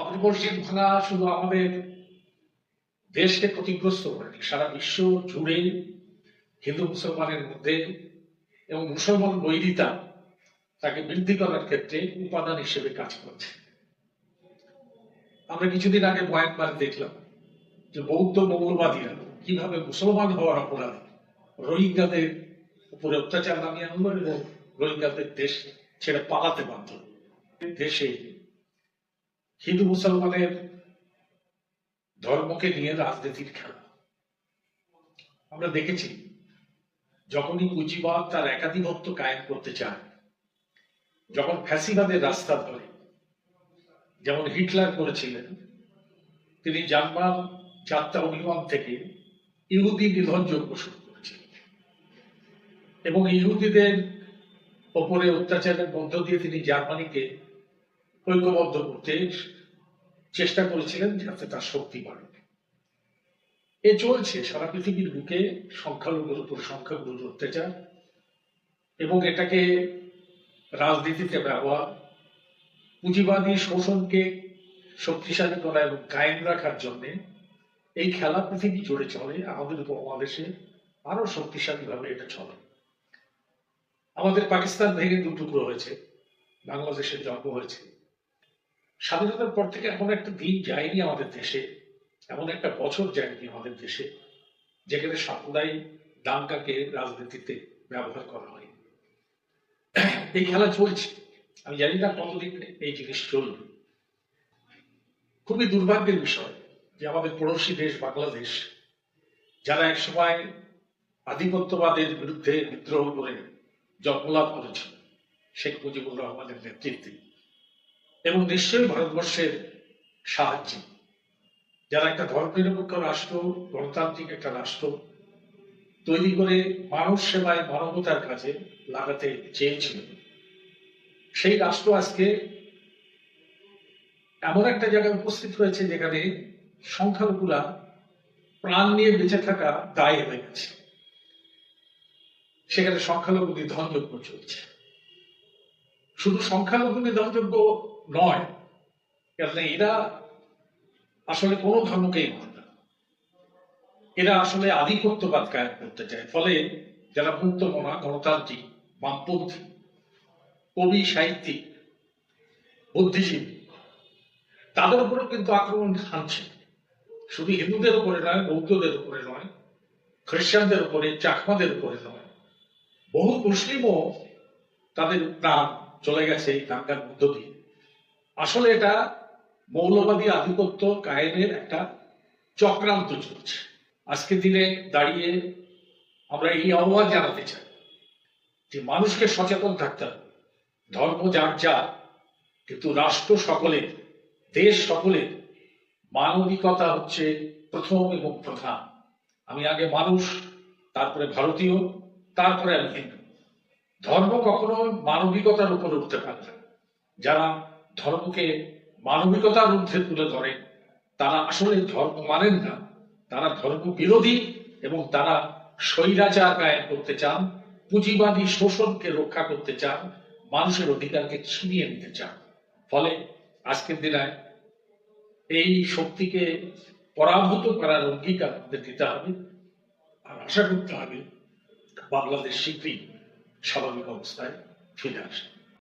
বাবরি মসজিদ ভাঙা শুধু আমাদের দেশকে ক্ষতিগ্রস্ত করেনি সারা বিশ্ব জুড়ে হিন্দু মুসলমানের মধ্যে এবং মুসলমান বৈরিতা তাকে বৃদ্ধি করার ক্ষেত্রে উপাদান হিসেবে কাজ করছে। আমরা কিছুদিন আগে মায়ানমারে দেখলাম যে বৌদ্ধ মৌলবাদীরা কীভাবে মুসলমান হওয়ার অপরাধে রোহিঙ্গাদের উপরে অত্যাচার নামিয়ে আনলো এবং রোহিঙ্গাদের দেশ ছেড়ে পালাতে বাধ্য দেশে হিন্দু মুসলমানের ধর্মকে নিয়ে রাজনীতির খেলা। আমরা দেখেছি, যখনই পুঁজিবাদ তার একাধিপত্য কায়েম করতে চায়, যখন ফ্যাসিবাদের রাস্তা ধরে, যেমন হিটলার করেছিলেন, তিনি জার্মান যাত্রা অভিমান থেকে ইহুদি নিধনযোগ্য শুরু করেছিলেন। এবং ইহুদিদের ওপরে অত্যাচারের মধ্য দিয়ে তিনি জার্মানিকে ঐক্যবদ্ধ করতে চেষ্টা করেছিলেন যাতে তার শক্তি বাড়ে এ চলছে, সারা পৃথিবীর বুকে সংখ্যালঘুর উপর সংখ্যাগুরুর অত্যাচার এবং এটাকে রাজনীতিতে ব্যবহার, পুঁজিবাদী শোষণকে শক্তিশালী করা এবং কায়েম রাখার জন্য এই খেলা পৃথিবী জুড়ে চলে, আমাদের উপমহাদেশে আরও শক্তিশালী ভাবে এটা চলে। আমাদের পাকিস্তান ভেঙে দু টুকরো হয়েছে, বাংলাদেশের জন্ম হয়েছে। স্বাধীনতার পর থেকে এমন একটা দিন যায়নি আমাদের দেশে, এমন একটা বছর যায়নি আমাদের দেশে, যেখানে সাম্প্রদায়িক দাঙ্গাকে রাজনীতিতে ব্যবহার করা হয় এই খেলা চলছে। আমি জানি না কতদিন এই জিনিস চলবে। খুবই দুর্ভাগ্যের বিষয় যে আমাদের পড়োশী দেশ বাংলাদেশ, যারা এক সময় আধিপত্যবাদের বিরুদ্ধে বিদ্রোহ করে জন্মলাভ করেছিল, শেখ মুজিবুর রহমানের নেতৃত্বে। এবং নিশ্চয়ই ভারতবর্ষের সাহায্যে। যারা একটা ধর্মনিরপেক্ষ রাষ্ট্র, গণতান্ত্রিক একটা রাষ্ট্র, তৈরি করে মানুষ সেবায় মানবতার কাজে লাগাতে চেয়েছিল। সেই রাষ্ট্র আজকে এমন একটা জায়গায় উপস্থিত হয়েছে যেখানে সংখ্যালঘুরা প্রাণ নিয়ে বেঁচে থাকা দায় হয়ে গেছে। সেখানে সংখ্যালঘু নিধনযোগ্য চলছে। শুধু সংখ্যালঘু নিধনযোগ্য নয়। কারণ এরা আসলে কোনো ধর্মকেই মানে না। এরা আসলে আধিপত্যবাদ কায়েম করতে চায়। ফলে যারা মুক্ত মনা, গণতান্ত্রিক, বামপন্থী, কবি, সাহিত্যিক, বুদ্ধিজীবী, তাদের উপরেও কিন্তু আক্রমণ হানছে। শুধু হিন্দুদের উপরে নয়, বৌদ্ধদের উপরে নয়, খ্রিস্টানদের উপরে, চাকমাদের উপরে নয়, বহু মুসলিমও তাদের প্রাণ চলে গেছে এই দাঙ্গার মধ্য দিয়ে। আসলে এটা মৌলবাদী আধিপত্য কায়েমের একটা চক্রান্ত চলছে। আজকের দিনে দাঁড়িয়ে আমরা এই আহ্বান জানাতে চাই যে মানুষকে সচেতন থাকতে হবে। ধর্ম যার যা, কিন্তু রাষ্ট্র সকলের, দেশ সকলের মানবিকতা হচ্ছে প্রথম এবং প্রধান। আমি আগে মানুষ, তারপরে ভারতীয়, তারপরে আমি হিন্দু। ধর্ম কখনো মানবিকতার উপর উঠতে পারে না। যারা ধর্মকে মানবিকতার ঊর্ধ্বে তুলে ধরেন তারা আসলে ধর্ম মানেন না। তারা ধর্ম বিরোধী এবং তারা স্বৈরাচার কায়েম করতে চান, পুঁজিবাদী শোষণকে রক্ষা করতে চান, মানুষের অধিকারকে ছিনিয়ে নিতে চান। ফলে আজকের দিনে এই শক্তিকে পরাভূত করার অঙ্গীকার আমাদের দিতে হবে। আর আশা করতে হবে বাংলাদেশ শীঘ্রই স্বাভাবিক অবস্থায় ফিরে আসে